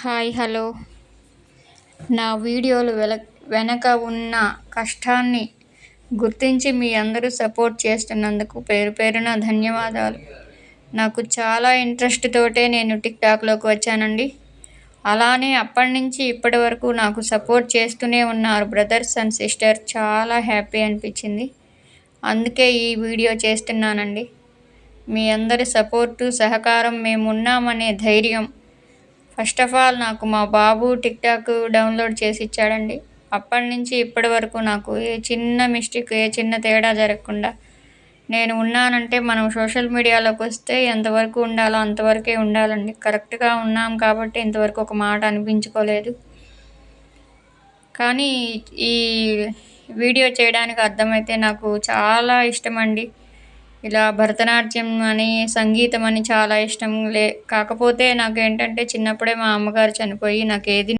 Hi hello. నా వీడియోలు వెల వెనక ఉన్న కష్టాన్ని గుర్తించి మీ అందరూ సపోర్ట్ చేస్తున్నందుకు పేరు పేరున ధన్యవాదాలు. నాకు చాలా ఇంట్రెస్ట్ తోటే నేను టిక్టాక్లోకి వచ్చానండి. అలానే అప్పటి నుంచి ఇప్పటి వరకు నాకు సపోర్ట్ చేస్తూనే ఉన్నారు బ్రదర్స్ అండ్ సిస్టర్. చాలా హ్యాపీ అనిపించింది. అందుకే ఈ వీడియో చేస్తున్నానండి. మీ అందరి సపోర్టు సహకారం మేము ఉన్నామనే ధైర్యం ఫస్ట్ ఆఫ్ ఆల్ నాకు మా బాబు టిక్టాక్ డౌన్లోడ్ చేసి ఇచ్చాడండి. అప్పటి నుంచి ఇప్పటి వరకు నాకు ఏ చిన్న మిస్టేక్ ఏ చిన్న తేడా జరగకుండా నేను ఉన్నానంటే మనం సోషల్ మీడియాలోకి వస్తే ఎంతవరకు ఉండాలో అంతవరకే ఉండాలండి. కరెక్ట్గా ఉన్నాం కాబట్టి ఇంతవరకు ఒక మాట అనిపించుకోలేదు. కానీ ఈ వీడియో చేయడానికి అర్థమైతే నాకు చాలా ఇష్టం అండి ఇలా భరతనాట్యం అని సంగీతం అని చాలా ఇష్టం లే. కాకపోతే నాకు ఏంటంటే చిన్నప్పుడే మా అమ్మగారు చనిపోయి నాకు ఏది